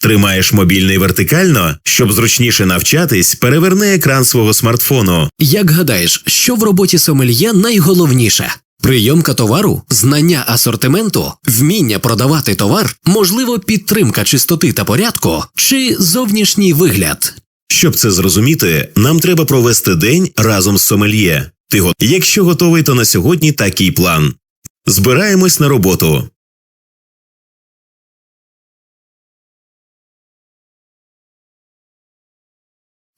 Тримаєш мобільний вертикально, щоб зручніше навчатись, переверни екран свого смартфону. Як гадаєш, що в роботі сомельє найголовніше? Прийомка товару, знання асортименту, вміння продавати товар, можливо, підтримка чистоти та порядку чи зовнішній вигляд. Щоб це зрозуміти, нам треба провести день разом з сомельє. Ти го... Якщо готовий, то на сьогодні такий план. Збираємось на роботу.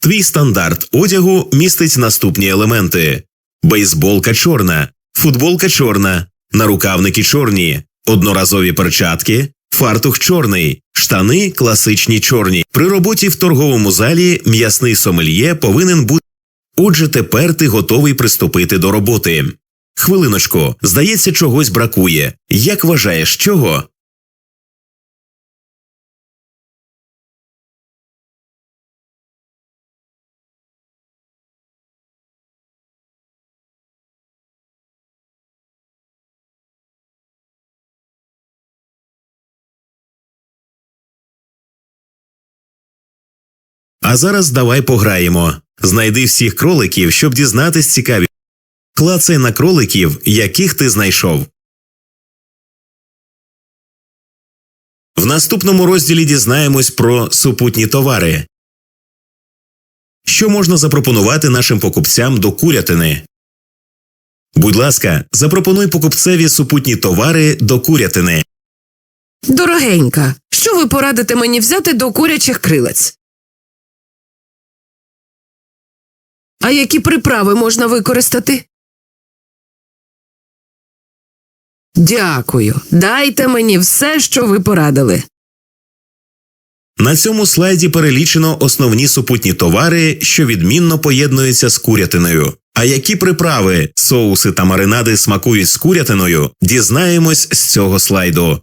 Твій стандарт одягу містить наступні елементи: бейсболка чорна, футболка чорна, нарукавники чорні, одноразові перчатки, фартух чорний, штани класичні чорні. При роботі в торговому залі м'ясний сомельє повинен бути. Отже, тепер ти готовий приступити до роботи. Хвилиночку, здається, чогось бракує. Як вважаєш, чого? А зараз давай пограємо. Знайди всіх кроликів, щоб дізнатись цікаві. Клацай на кроликів, яких ти знайшов. В наступному розділі дізнаємось про супутні товари. Що можна запропонувати нашим покупцям до курятини? Будь ласка, запропонуй покупцеві супутні товари до курятини. Дорогенька, що ви порадите мені взяти до курячих крилець? А які приправи можна використати? Дякую. Дайте мені все, що ви порадили. На цьому слайді перелічено основні супутні товари, що відмінно поєднуються з курятиною. А які приправи, соуси та маринади смакують з курятиною, дізнаємось з цього слайду.